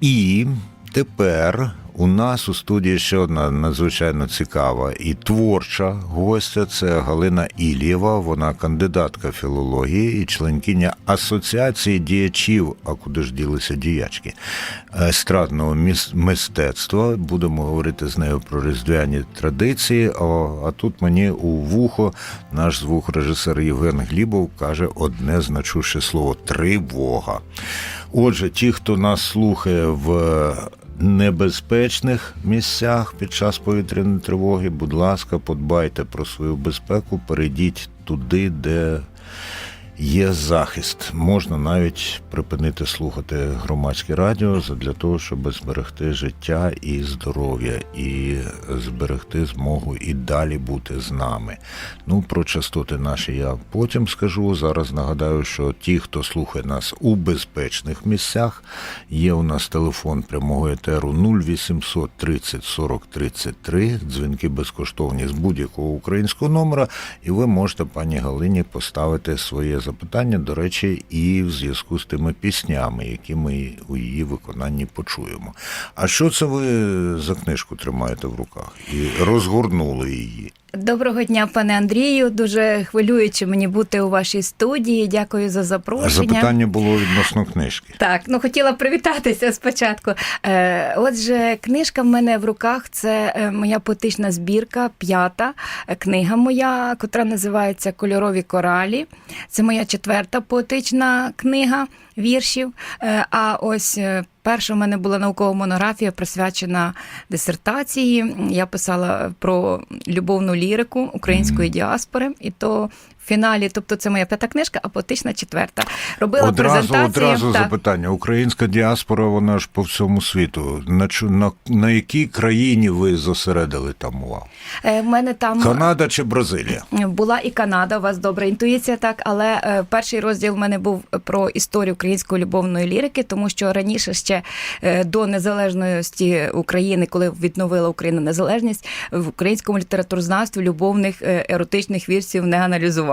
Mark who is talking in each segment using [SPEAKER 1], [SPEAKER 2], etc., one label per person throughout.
[SPEAKER 1] І тепер у нас у студії ще одна надзвичайно цікава і творча гостя. Це Галина Ілєва. Вона кандидатка філології і членкиня Асоціації діячів, а куди ж ділися діячки естрадного мистецтва. Будемо говорити з нею про різдвяні традиції. А, а тут мені у вухо наш звукорежисер Євген Глібов каже одне значуще слово тривога. Отже, ті, хто нас слухає в небезпечних місцях під час повітряної тривоги, будь ласка, подбайте про свою безпеку, перейдіть туди, де є захист. Можна навіть припинити слухати громадське радіо для того, щоб зберегти життя і здоров'я, і зберегти змогу і далі бути з нами. Ну, про частоти наші я потім скажу. Зараз нагадаю, що ті, хто слухає нас у безпечних місцях, є у нас телефон прямого етеру 0800 30 40 33, дзвінки безкоштовні з будь-якого українського номера, і ви можете пані Галині поставити своє запитання, до речі, і в зв'язку з тими піснями, які ми у її виконанні почуємо. А що це ви за книжку тримаєте в руках і розгорнули її?
[SPEAKER 2] Доброго дня, пане Андрію. Дуже хвилююче мені бути у вашій студії. Дякую за запрошення.
[SPEAKER 1] запитання було відносно книжки.
[SPEAKER 2] Так, ну хотіла привітатися спочатку. Е, отже, книжка в мене в руках це е, моя поетична збірка, п'ята е, книга моя, котра називається Кольорові коралі. Це моя четверта поетична книга віршів. А ось перша в мене була наукова монографія, присвячена дисертації. Я писала про любовну лірику української діаспори, і то. Фіналі, тобто це моя п'ята книжка, а поетична четверта. Робила
[SPEAKER 1] Одразу,
[SPEAKER 2] презентацію.
[SPEAKER 1] одразу
[SPEAKER 2] так.
[SPEAKER 1] запитання. Українська діаспора, вона ж по всьому світу. На, на, на якій країні ви зосередили там увагу?
[SPEAKER 2] Е, В мене там
[SPEAKER 1] Канада чи Бразилія?
[SPEAKER 2] була і Канада. У вас добра інтуїція, так але е, перший розділ в мене був про історію української любовної лірики, тому що раніше ще е, до незалежності України, коли відновила Україна незалежність, в українському літературознавстві любовних е, еротичних віршів не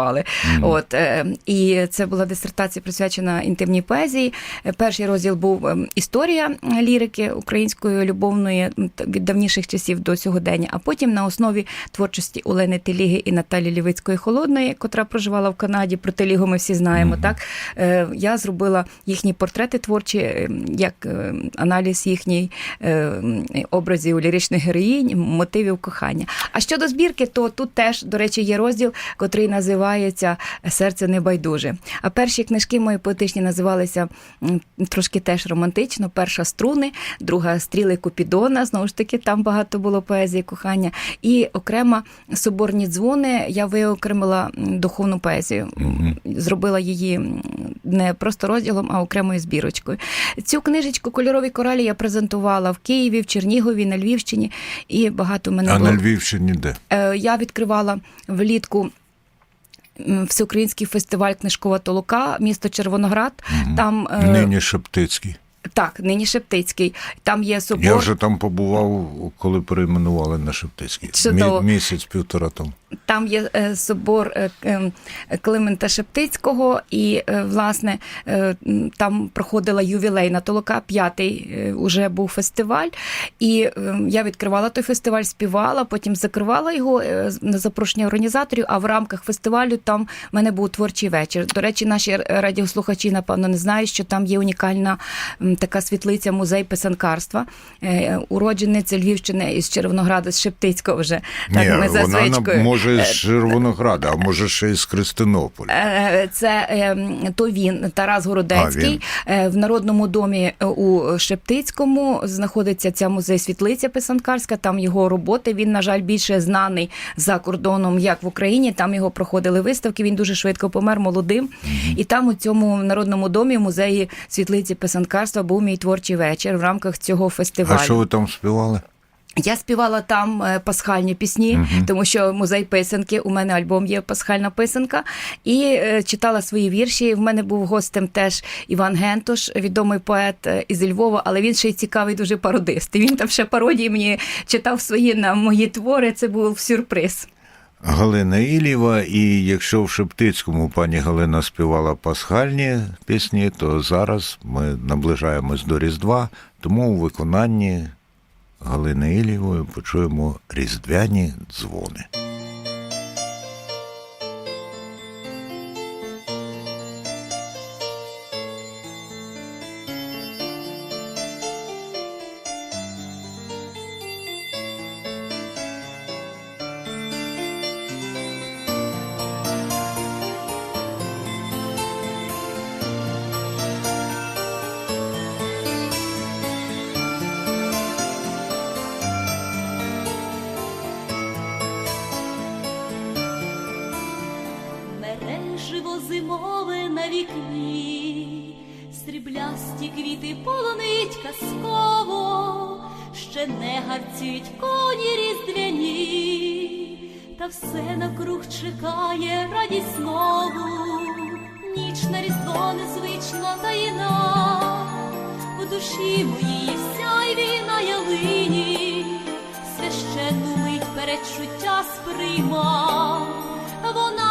[SPEAKER 2] аналізували. От е, і це була дисертація присвячена інтимній поезії. Е, Перший розділ був ем, історія лірики української любовної від давніших часів до сьогодення. А потім на основі творчості Олени Теліги і Наталі Лівицької холодної, котра проживала в Канаді. Про Телігу ми всі знаємо. Так Е, я зробила їхні портрети творчі, е, як аналіз їхній образів ліричних героїнь, мотивів кохання. А щодо збірки, то тут теж, до речі, є розділ, котрий називається Серце небайдуже. А перші книжки мої поетичні називалися трошки теж романтично. Перша струни, друга стріли Купідона. Знову ж таки, там багато було поезії кохання. І окрема соборні дзвони я виокремила духовну поезію. Зробила її не просто розділом, а окремою збірочкою. Цю книжечку Кольорові коралі я презентувала в Києві, в Чернігові, на Львівщині, і багато мене
[SPEAKER 1] А
[SPEAKER 2] було.
[SPEAKER 1] на Львівщині де?
[SPEAKER 2] Е, Я відкривала влітку. Всеукраїнський фестиваль книжкова толока, місто Червоноград. Там е,
[SPEAKER 1] Нині Шептицький.
[SPEAKER 2] так, нині Шептицький. Там є собор.
[SPEAKER 1] Я вже там побував, коли перейменували на Шептицький. Мі- місяць півтора тому.
[SPEAKER 2] Там є е, собор е, е, Климента Шептицького, і е, власне там проходила ювілейна толока, п'ятий уже був фестиваль. І е, я відкривала той фестиваль, співала, потім закривала його на запрошення організаторів. А в рамках фестивалю там в мене був творчий вечір. До речі, наші радіослухачі, напевно, не знають, що там є унікальна така світлиця, музей писанкарства, уроджениця Львівщини із Червонограда, з Шептицького вже. Так,
[SPEAKER 1] Ні,
[SPEAKER 2] ми за звичкою.
[SPEAKER 1] Може з Червонограда, а може ще й з Христинополя.
[SPEAKER 2] Е, Це е, то він, Тарас
[SPEAKER 1] А,
[SPEAKER 2] Городецький.
[SPEAKER 1] він.
[SPEAKER 2] Е, В народному домі е, у Шептицькому знаходиться ця музей світлиця писанкарська. Там його роботи. Він, на жаль, більше знаний за кордоном, як в Україні. Там його проходили виставки. Він дуже швидко помер молодим. І там у цьому народному домі, музеї світлиці писанкарства, був мій творчий вечір в рамках цього фестивалю.
[SPEAKER 1] А що ви там співали?
[SPEAKER 2] Я співала там е, пасхальні пісні, тому що музей писанки. У мене альбом є пасхальна писанка, і е, читала свої вірші. В мене був гостем теж Іван Гентош, відомий поет е, із Львова, але він ще й цікавий дуже пародист. І він там ще пародії мені читав свої на мої твори. Це був сюрприз.
[SPEAKER 1] Галина Ілєва, і якщо в Шептицькому пані Галина співала пасхальні пісні, то зараз ми наближаємось до Різдва, Тому у виконанні Галини Ілієвої почуємо різдвяні дзвони.
[SPEAKER 3] Сріблясті квіти полонить казково, ще не гарцюють коні різдвяні, та все навкруг чекає радість знову, ніч на різдво незвична таїна, в душі моїй сяйві на ялині, священну мить передчуття сприйма, вона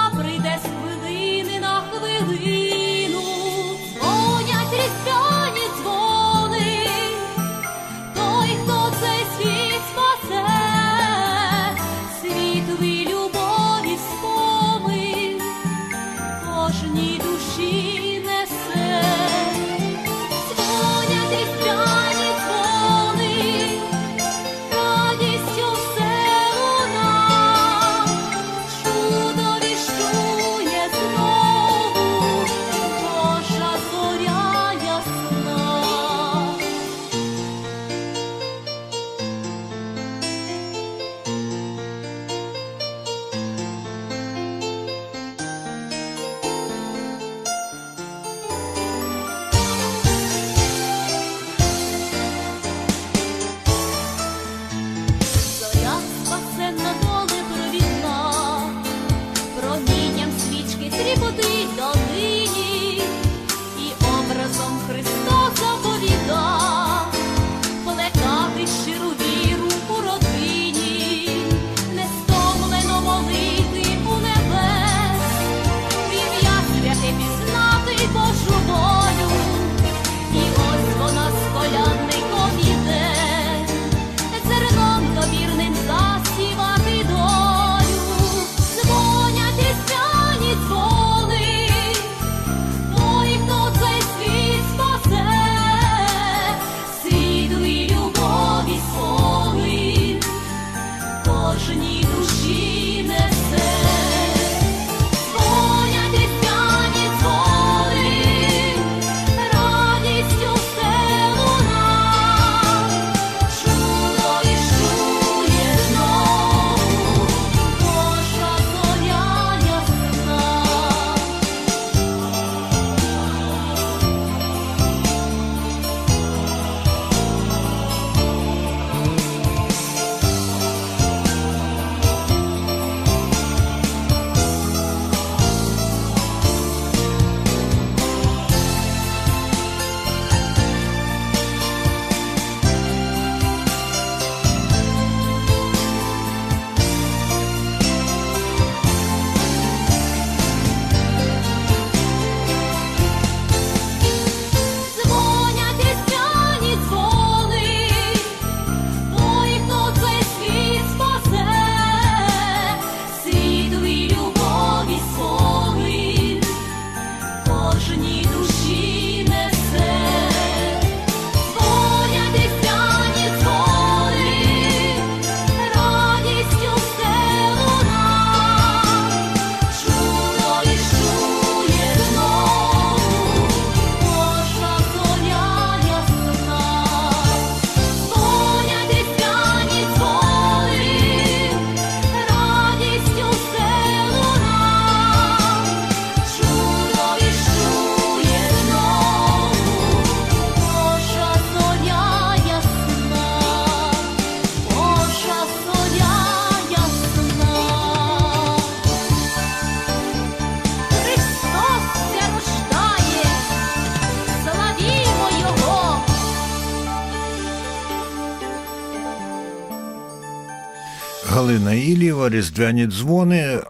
[SPEAKER 1] Галина Ілієва, Різдвяні дзвони, е,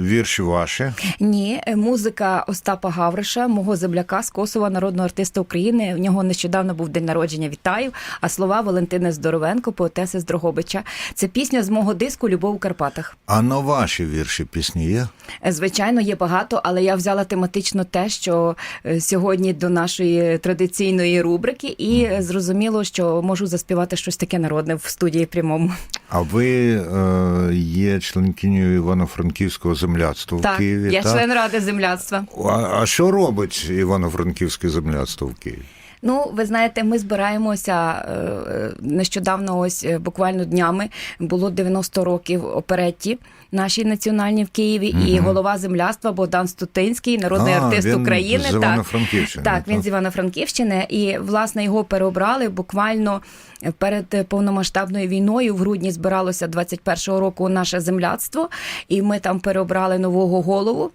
[SPEAKER 1] вірші ваші.
[SPEAKER 2] Ні, е, музика Остапа Гавриша, мого земляка з Косова, народного артиста України. В нього нещодавно був день народження. Вітаю. А слова Валентини Здоровенко, поетеси з Дрогобича. Це пісня з мого диску Любов у Карпатах.
[SPEAKER 1] А на ваші вірші пісні є?
[SPEAKER 2] Е, Звичайно, є багато, але я взяла тематично те, що сьогодні до нашої традиційної рубрики, і зрозуміло, що можу заспівати щось таке народне в студії прямому.
[SPEAKER 1] А ви е, є членкинею Івано-Франківського земляцтва в Києві?
[SPEAKER 2] я
[SPEAKER 1] так?
[SPEAKER 2] член ради земляцтва.
[SPEAKER 1] А, а що робить Івано-Франківське земляцтво в Києві?
[SPEAKER 2] Ну, ви знаєте, ми збираємося е, е, нещодавно, ось е, буквально днями було 90 років оперетті нашій національній в Києві, і голова земляства Богдан Стутинський, народний
[SPEAKER 1] А,
[SPEAKER 2] артист
[SPEAKER 1] він
[SPEAKER 2] України.
[SPEAKER 1] з
[SPEAKER 2] так, так, він з Івано-Франківщини, і власне його переобрали буквально перед повномасштабною війною. В грудні збиралося 21-го року наше земляцтво, і ми там переобрали нового голову.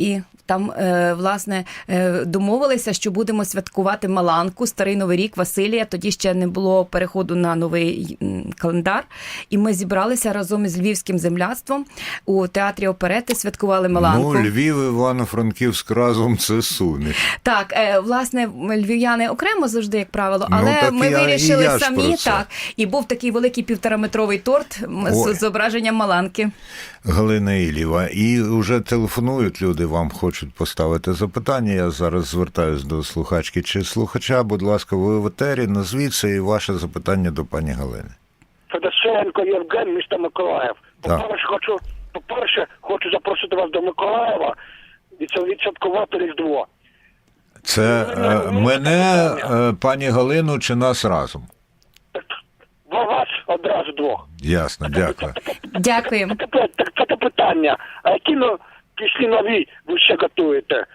[SPEAKER 2] І там, е, власне, е, домовилися, що будемо святкувати Маланку, старий новий рік Василія. Тоді ще не було переходу на новий календар. І ми зібралися разом із львівським земляцтвом у театрі оперети, святкували Маланку.
[SPEAKER 1] Ну, Львів, Івано-Франківськ разом це суміш.
[SPEAKER 2] Так, е, власне, львів'яни окремо завжди, як правило,
[SPEAKER 1] Ну,
[SPEAKER 2] але
[SPEAKER 1] так
[SPEAKER 2] ми
[SPEAKER 1] я-
[SPEAKER 2] вирішили
[SPEAKER 1] я
[SPEAKER 2] самі так. І був такий великий півтораметровий торт
[SPEAKER 1] Ой.
[SPEAKER 2] з зображенням Маланки.
[SPEAKER 1] Галина Ілєва. І вже телефонують люди, вам хочуть поставити запитання. Я зараз звертаюсь до слухачки чи слухача. Будь ласка, ви в етері, назвіться і ваше запитання до пані Галини.
[SPEAKER 4] Федосеєнко Євген, місто Миколаїв. По-перше, хочу, по-перше, хочу запросити вас до Миколаєва і це відсвяткувати Різдво.
[SPEAKER 1] Це е, мене, е, пані Галину, чи нас разом?
[SPEAKER 4] Вас одразу двох.
[SPEAKER 1] Ясно, дякую.
[SPEAKER 2] Дякуємо.
[SPEAKER 4] Таке, так, таке питання. А які пісні нові ви ще готуєте?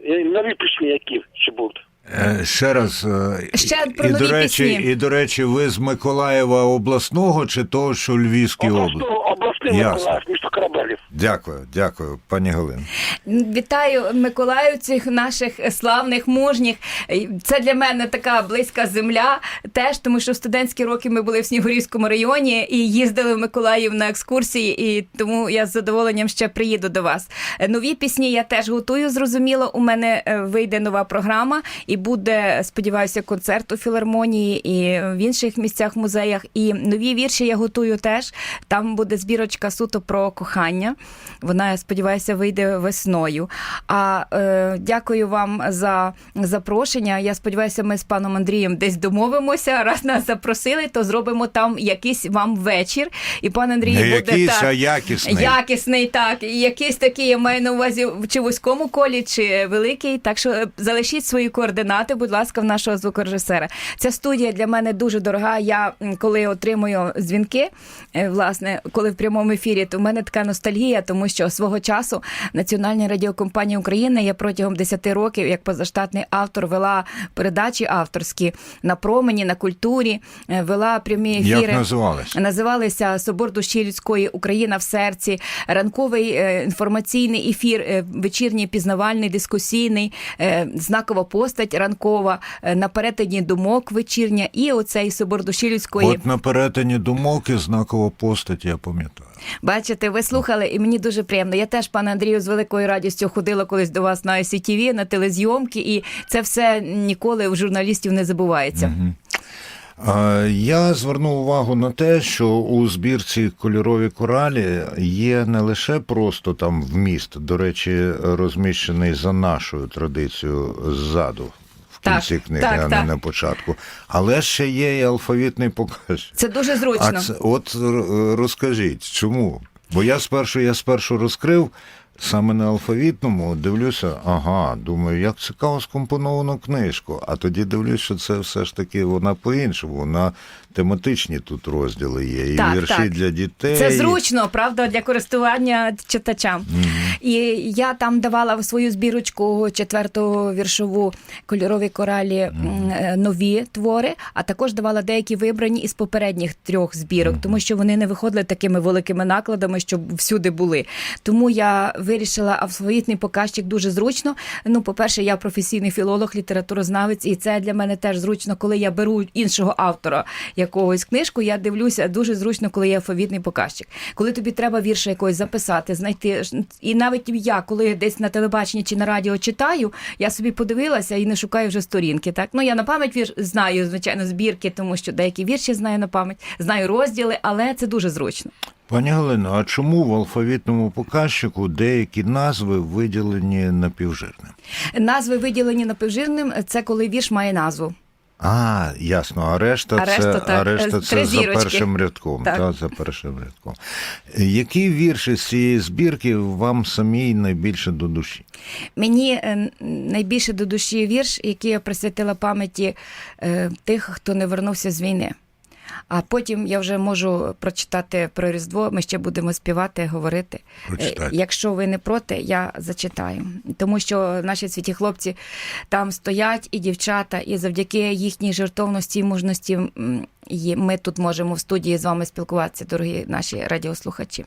[SPEAKER 4] Е, Нові пісні, які ще будуть?
[SPEAKER 1] Е, Ще раз е,
[SPEAKER 2] Ще про
[SPEAKER 1] і, до речі,
[SPEAKER 2] пісні.
[SPEAKER 1] і до речі, ви з Миколаєва обласного чи того, що Львівській області?
[SPEAKER 4] Обласний. Миколаїв, місто Корабелів.
[SPEAKER 1] Дякую, дякую, пані Галина.
[SPEAKER 2] Вітаю миколаївців, наших славних мужніх. Це для мене така близька земля. Теж тому, що в студентські роки ми були в Снігурівському районі і їздили в Миколаїв на екскурсії. І тому я з задоволенням ще приїду до вас. Е, Нові пісні я теж готую. Зрозуміло, у мене е, вийде нова програма, і буде, сподіваюся, концерт у філармонії і в інших місцях, музеях. І нові вірші я готую теж. Там буде збірочка суто про кохання. Вона, я сподіваюся, вийде весною. А е, дякую вам за запрошення. Я сподіваюся, ми з паном Андрієм десь домовимося. Раз нас запросили, то зробимо там якийсь вам вечір. І пан Андрій
[SPEAKER 1] Не
[SPEAKER 2] буде
[SPEAKER 1] якийсь,
[SPEAKER 2] так,
[SPEAKER 1] а якісний.
[SPEAKER 2] Якісний, так. І якийсь такий, я маю на увазі, чи вузькому колі, чи великий. Так що залишіть свої координати, будь ласка, в нашого звукорежисера. Ця студія для мене дуже дорога. Я коли отримую дзвінки, е, власне, коли в прямому ефірі, то в мене така ностальгія, тому що свого часу Національна радіокомпанія України я протягом 10 років, як позаштатний автор, вела передачі авторські на промені, на культурі, е, вела прямі ефіри.
[SPEAKER 1] Як називалися?
[SPEAKER 2] Називалися Собор душі людської Україна в серці, ранковий е, інформаційний ефір, вечірній пізнавальний, дискусійний, знакова постать ранкова, е, на перетині думок вечірня, і оцей собор душі людської.
[SPEAKER 1] От на перетині думок і знакова постать, я пам'ятаю.
[SPEAKER 2] Бачите, ви слухали, і мені дуже приємно. Я теж, пане Андрію, з великою радістю ходила колись до вас на ICTV, на телезйомки, і це все ніколи у журналістів не забувається.
[SPEAKER 1] Я звернув увагу на те, що у збірці кольорові коралі є не лише просто там вміст, до речі, розміщений за нашою традицією ззаду. В
[SPEAKER 2] Так,
[SPEAKER 1] книги,
[SPEAKER 2] так,
[SPEAKER 1] а не
[SPEAKER 2] так.
[SPEAKER 1] на початку. Але ще є і алфавітний показ.
[SPEAKER 2] Це дуже зручно.
[SPEAKER 1] А це, от розкажіть, чому? Бо я спершу, я спершу розкрив саме на алфавітному, дивлюся, ага, думаю, як цікаво скомпоновано книжку. А тоді дивлюсь, що це все ж таки вона по-іншому. Вона тематичні тут розділи є. І
[SPEAKER 2] Так,
[SPEAKER 1] вірші
[SPEAKER 2] так.
[SPEAKER 1] для дітей.
[SPEAKER 2] Це зручно, правда, для користування читачам. І я там давала в свою збірочку четверту віршову кольорові коралі е, нові твори, а також давала деякі вибрані із попередніх трьох збірок, тому що вони не виходили такими великими накладами, щоб всюди були. Тому я вирішила алфавітний показчик дуже зручно. Ну, по-перше, я професійний філолог, літературознавець, і це для мене теж зручно, коли я беру іншого автора якогось книжку. Я дивлюся дуже зручно, коли є алфавітний показчик. Коли тобі треба вірша якось записати, знайти. І навіть я, коли десь на телебаченні чи на радіо читаю, я собі подивилася і не шукаю вже сторінки. Так, ну я на пам'ять вірш знаю, звичайно, збірки, тому що деякі вірші знаю на пам'ять, знаю розділи, але це дуже зручно.
[SPEAKER 1] Пані Галино, а чому в алфавітному показчику деякі назви виділені напівжирним?
[SPEAKER 2] Назви виділені напівжирним, це коли вірш має назву.
[SPEAKER 1] А, ясно, а решта,
[SPEAKER 2] А решта,
[SPEAKER 1] це,
[SPEAKER 2] так,
[SPEAKER 1] а решта це за першим рядком.
[SPEAKER 2] Так.
[SPEAKER 1] Та, за першим рядком. Які вірші з цієї збірки вам самій найбільше до душі?
[SPEAKER 2] Мені е, найбільше до душі вірш, який я присвятила пам'яті е, тих, хто не вернувся з війни. А потім я вже можу прочитати про Різдво. Ми ще будемо співати, говорити.
[SPEAKER 1] Прочитайте.
[SPEAKER 2] Е, Якщо ви не проти, я зачитаю. Тому що наші святі хлопці там стоять і дівчата, і завдяки їхній жертовності і мужності ми тут можемо в студії з вами спілкуватися, дорогі наші радіослухачі.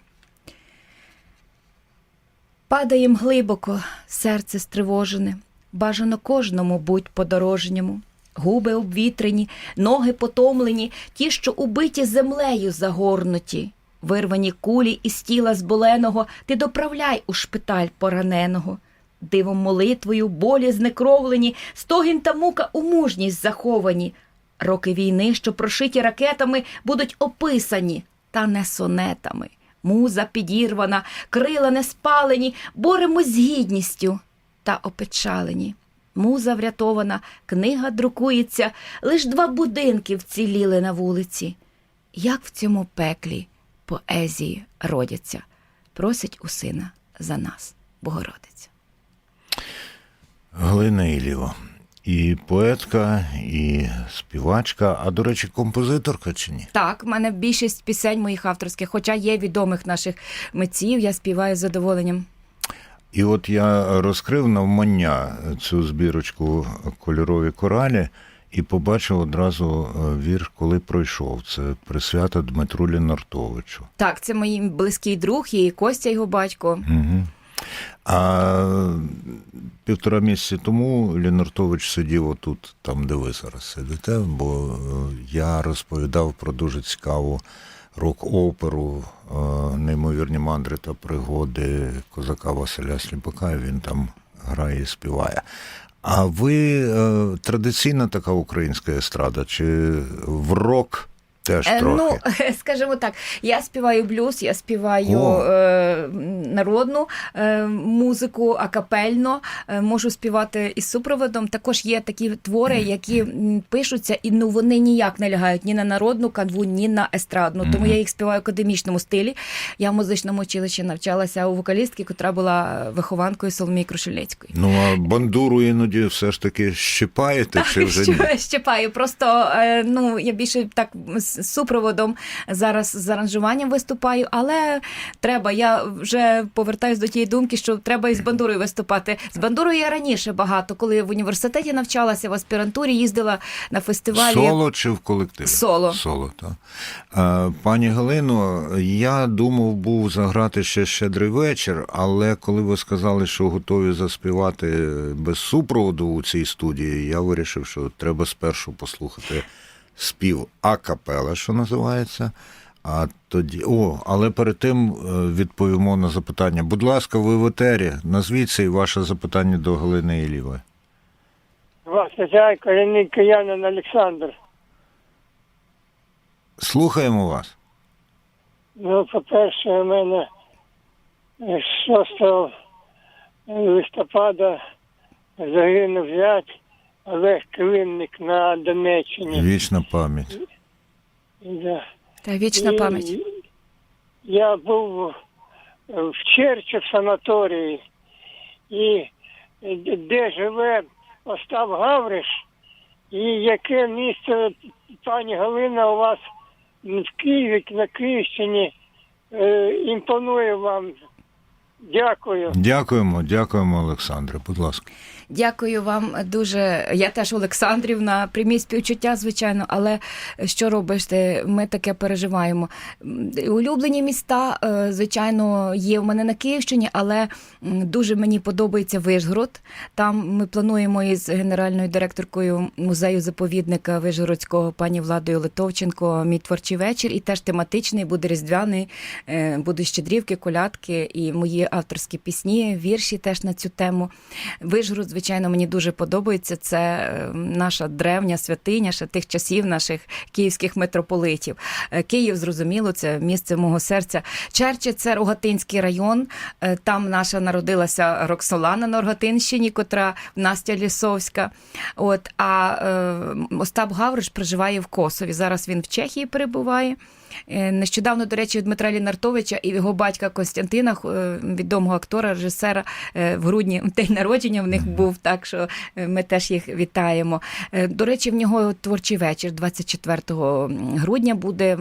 [SPEAKER 2] Падаєм глибоко, серце стривожене, бажано кожному будь подорожньому. Губи обвітрені, ноги потомлені, ті, що убиті землею загорнуті. Вирвані кулі із тіла зболеного, ти доправляй у шпиталь пораненого. Дивом молитвою, болі знекровлені, стогін та мука у мужність заховані. Роки війни, що прошиті ракетами, будуть описані, та не сонетами. Муза підірвана, крила не спалені, боремось з гідністю та опечалені. Муза врятована, книга друкується, лиш два будинки вціліли на вулиці. Як в цьому пеклі поезії родяться, просить у сина за нас, Богородиця.
[SPEAKER 1] Галина Ілєва. І поетка, і співачка, а до речі, композиторка чи ні?
[SPEAKER 2] Так, в мене більшість пісень моїх авторських, хоча є відомих наших митців, я співаю з задоволенням.
[SPEAKER 1] І от я розкрив навмання цю збірочку кольорові коралі і побачив одразу е, вірш, коли пройшов. Це присвята Дмитру Лінартовичу.
[SPEAKER 2] Так, це мій близький друг і Костя його батько.
[SPEAKER 1] Угу. А півтора місяці тому Лінартович сидів отут, там, де ви зараз сидите, бо е, я розповідав про дуже цікаву рок-оперу, е, неймовірні мандри та пригоди козака Василя Сліпака. Він там грає і співає. А ви е, традиційна така українська естрада, чи в рок теж
[SPEAKER 2] Е,
[SPEAKER 1] трохи?
[SPEAKER 2] Ну, скажімо так, я співаю блюз, я співаю е, народну е, музику, акапельно, е, можу співати із супроводом. Також є такі твори, які пишуться, і ну вони ніяк не лягають ні на народну канву, ні на естрадну. Тому я їх співаю в академічному стилі. Я в музичному училищі навчалася у вокалістки, котра була вихованкою Соломії Крушельницької.
[SPEAKER 1] Ну, а бандуру іноді все ж таки щипаєте, чи вже ні?
[SPEAKER 2] Щ- Щепаю. Просто е, ну я більше так з супроводом зараз з аранжуванням виступаю, але треба. Я вже повертаюсь до тієї думки, що треба і з бандурою виступати. З бандурою я раніше багато, коли в університеті навчалася в аспірантурі, їздила на фестивалі.
[SPEAKER 1] Соло чи в колективі?
[SPEAKER 2] Соло.
[SPEAKER 1] Соло, так. Е, Пані Галино, я думав, був заграти ще щедрий вечір, але коли ви сказали, що готові заспівати без супроводу у цій студії, я вирішив, що треба спершу послухати спів акапела, що називається. А тоді, о, але перед тим е, відповімо на запитання. Будь ласка, ви в етері. Назвіться і ваше запитання до Галини Ілівої.
[SPEAKER 5] Вас вітає корінний киянин Олександр.
[SPEAKER 1] Слухаємо вас.
[SPEAKER 5] Ну, по-перше, у мене е, 6 листопада загинув зять Олег Клинник на Донеччині.
[SPEAKER 1] Вічна пам'ять.
[SPEAKER 5] Да.
[SPEAKER 2] Та вічна
[SPEAKER 5] І
[SPEAKER 2] пам'ять.
[SPEAKER 5] Я був в Черчі в санаторії, і де живе Остап Гавриш, і яке місце, пані Галина, у вас в Києві, на Київщині, е, імпонує вам Дякую.
[SPEAKER 1] Дякуємо, дякуємо, Олександре. Будь ласка.
[SPEAKER 2] Дякую вам дуже. Я теж Олександрівна, прямі співчуття, звичайно, але що робиш ти? Ми таке переживаємо. Улюблені міста, е, звичайно, є в мене на Київщині, але дуже мені подобається Вишгород. Там ми плануємо із генеральною директоркою музею заповідника Вишгородського пані Владою Литовченко мій творчий вечір, і теж тематичний, буде різдвяний, е, будуть щедрівки, колядки і мої авторські пісні, вірші теж на цю тему. Вишгород, звичайно, мені дуже подобається. Це е, наша древня святиня ще тих часів наших київських митрополитів. Е, Київ, зрозуміло, це місце мого серця. Черче це Рогатинський район. Е, Там наша народилася Роксолана на Рогатинщині, котра Настя Лісовська. От а е, Остап Гавриш проживає в Косові. Зараз він в Чехії перебуває. Е, Нещодавно, до речі, Дмитра Лінартовича і його батька Костянтина, е, відомого актора, режисера, е, в грудні день народження в них був, так що ми теж їх вітаємо. До речі, в нього творчий вечір 24 грудня буде,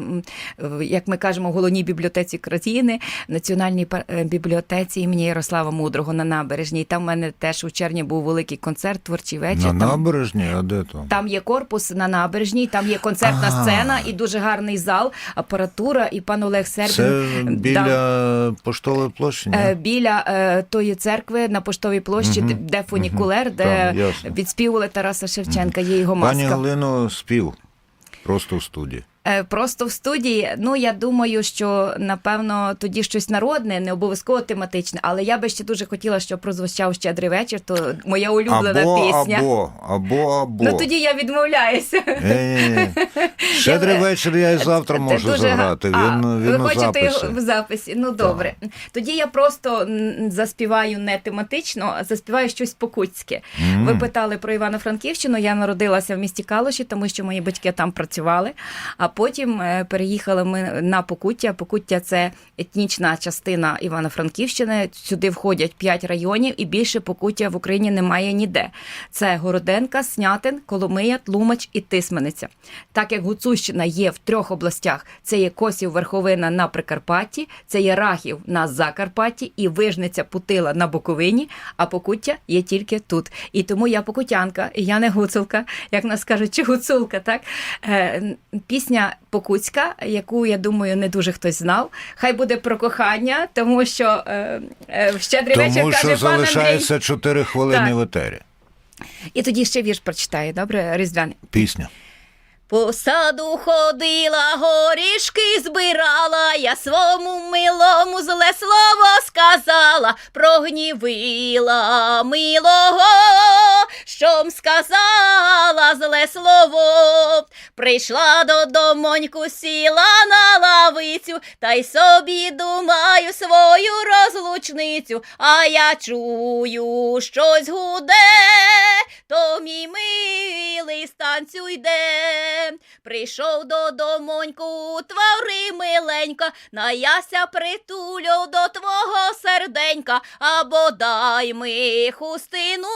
[SPEAKER 2] як ми кажемо, в головній бібліотеці країни, в Національній бібліотеці імені Ярослава Мудрого на набережній. Там в мене теж у червні був великий концерт, творчий вечір.
[SPEAKER 1] На
[SPEAKER 2] Там-
[SPEAKER 1] набережні, а де то?
[SPEAKER 2] там є корпус на набережній, там є концертна
[SPEAKER 1] А.
[SPEAKER 2] сцена і дуже гарний зал, апаратура. І пан Олег Сербін
[SPEAKER 1] Це біля да, поштової площі? ні?
[SPEAKER 2] е, біля е, тої церкви на поштовій площі,
[SPEAKER 1] угу,
[SPEAKER 2] де- фунікулер,
[SPEAKER 1] угу, де
[SPEAKER 2] відспівували Тараса Шевченка. Є його
[SPEAKER 1] Пані
[SPEAKER 2] Галину
[SPEAKER 1] Галино спів просто в студії.
[SPEAKER 2] Е, Просто в студії. Ну я думаю, що напевно тоді щось народне, не обов'язково тематичне, але я би ще дуже хотіла, щоб прозвучав щедрий вечір. То моя улюблена
[SPEAKER 1] Або,
[SPEAKER 2] пісня.
[SPEAKER 1] або, або, або.
[SPEAKER 2] Ну тоді я відмовляюся.
[SPEAKER 1] Щедрий вечір я і завтра можу
[SPEAKER 2] дуже
[SPEAKER 1] заграти.
[SPEAKER 2] А,
[SPEAKER 1] Він, він
[SPEAKER 2] ви
[SPEAKER 1] у
[SPEAKER 2] хочете
[SPEAKER 1] записі.
[SPEAKER 2] його в записі? Ну добре. Тоді я просто заспіваю не тематично, а заспіваю щось покутське. Ви питали про Івано-Франківщину. Я народилася в місті Калуші, тому що мої батьки там працювали. А потім е, переїхали ми на Покуття. Покуття це етнічна частина Івано-Франківщини. Сюди входять п'ять районів, і більше покуття в Україні немає ніде. Це Городенка, Снятин, Коломия, Тлумач і Тисмениця. Так як Гуцульщина є в трьох областях: це є Косів Верховина на Прикарпатті, це є Рахів на Закарпатті і Вижниця Путила на Буковині, а Покуття є тільки тут. І тому я покутянка, і я не гуцулка, як нас кажуть, чи гуцулка, так? Е, пісня Покутська, яку я думаю, не дуже хтось знав. Хай буде про кохання, тому що е, е, в щедрий вечір
[SPEAKER 1] Тому
[SPEAKER 2] каже
[SPEAKER 1] що
[SPEAKER 2] пан Андрій.
[SPEAKER 1] залишається 4 хвилини
[SPEAKER 2] Так.
[SPEAKER 1] в етері.
[SPEAKER 2] І тоді ще вірш прочитаю, добре, Різдвяний.
[SPEAKER 1] Пісня.
[SPEAKER 3] По саду ходила, горішки збирала, я свому милому зле слово сказала, прогнівила милого, щом сказала зле слово. Прийшла додомоньку, сіла на лавицю, та й собі думаю свою розлучницю, а я чую, щось гуде, то мій милий станцю йде. Прийшов додомоньку, твори на наяся притулю до твого серденька, або дай ми хустину,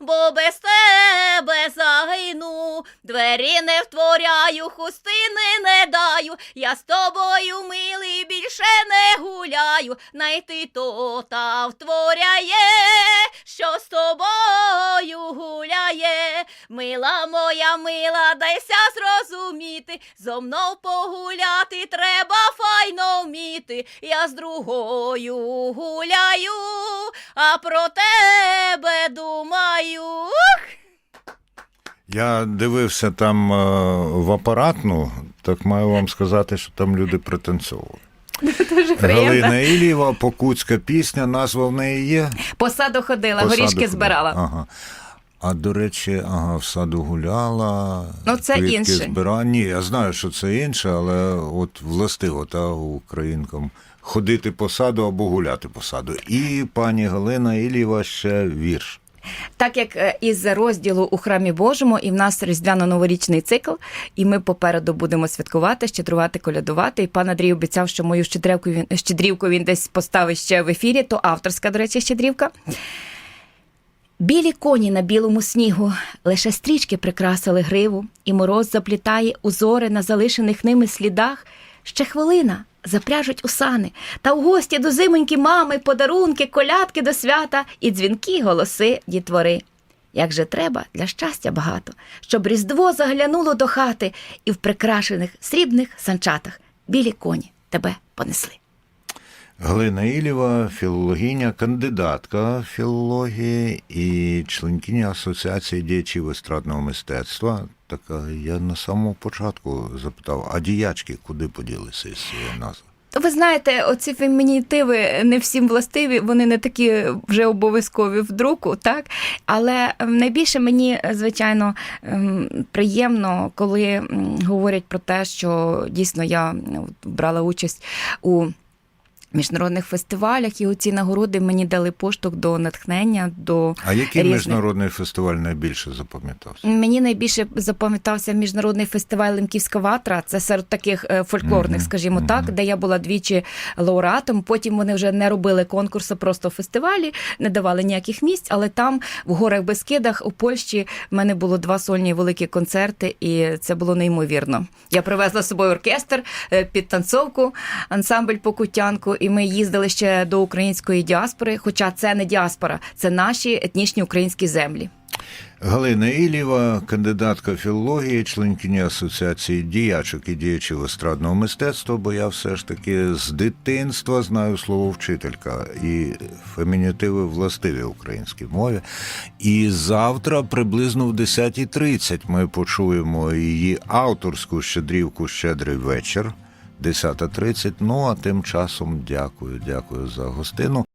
[SPEAKER 3] бо без тебе загину. Двері не втворяю, хустини не даю. Я з тобою, милий, більше не гуляю. Найти то та втворяє, що з тобою гуляє. Мила моя мила, дайся зрозуміти. Зо мною погуляти треба файно вміти. Я з другою гуляю, а про тебе думаю.
[SPEAKER 1] Я дивився там е, в апаратну, так маю вам сказати, що там люди пританцьовували.
[SPEAKER 2] Дуже.
[SPEAKER 1] Галина Ілієва, покутська пісня, назва в неї є.
[SPEAKER 2] По саду ходила,
[SPEAKER 1] По
[SPEAKER 2] горішки
[SPEAKER 1] саду
[SPEAKER 2] збирала.
[SPEAKER 1] ходила. Ага. А до речі, ага, в саду гуляла.
[SPEAKER 2] Ну, це
[SPEAKER 1] квітки
[SPEAKER 2] інше.
[SPEAKER 1] Збирала. Ні, я знаю, що це інше, але от властиво та українкам ходити по саду або гуляти по саду. І пані Галина Ілієва ще вірш.
[SPEAKER 2] Так як е, із розділу у храмі Божому, і в нас різдвяно-новорічний цикл, і ми попереду будемо святкувати, щедрувати, колядувати. І пан Андрій обіцяв, що мою щедрівку він щедрівку він десь поставить ще в ефірі. То авторська, до речі, щедрівка. Білі коні на білому снігу, лише стрічки прикрасили гриву, і мороз заплітає узори на залишених ними слідах. Ще хвилина, запряжуть у сани, та в гості до зимоньки мами, подарунки, колядки до свята і дзвінки голоси дітвори. Як же треба для щастя багато, щоб Різдво заглянуло до хати, і в прикрашених срібних санчатах білі коні тебе понесли.
[SPEAKER 1] Галина Ілєва, філологиня, кандидатка філології і членкиня Асоціації діячів естрадного мистецтва. Так я на самому початку запитав, а діячки куди поділися із цієї назви?
[SPEAKER 2] Ви знаєте, оці фемінітиви не всім властиві, вони не такі вже обов'язкові в друку, так? Але ем, найбільше мені, е, звичайно, ем, приємно, коли говорять про те, що дійсно я брала участь у. Міжнародних фестивалях і оці нагороди мені дали поштовх до натхнення, до
[SPEAKER 1] А який
[SPEAKER 2] різних.
[SPEAKER 1] міжнародний фестиваль найбільше запам'ятався?
[SPEAKER 2] Мені найбільше запам'ятався міжнародний фестиваль Лемківська ватра. Це серед таких е, фольклорних,
[SPEAKER 1] Мгм,
[SPEAKER 2] скажімо
[SPEAKER 1] мгм.
[SPEAKER 2] так, де я була двічі лауреатом. Потім вони вже не робили конкурси, просто фестивалі, не давали ніяких місць. Але там, в горах Бескидах, у Польщі, в мене було два сольні великі концерти, і це було неймовірно. Я привезла з собою оркестр е, під танцовку, ансамбль Покутянку, і ми їздили ще до української діаспори. Хоча це не діаспора, це наші етнічні українські землі.
[SPEAKER 1] Галина Ілєва, кандидатка філології, членкиня Асоціації діячок і діячів естрадного мистецтва, бо я все ж таки з дитинства знаю слово вчителька і фемінітиви властиві українській мові. І завтра приблизно в 10.30 ми почуємо її авторську щедрівку Щедрий вечір. 10.30. Ну а тим часом дякую, дякую за гостину.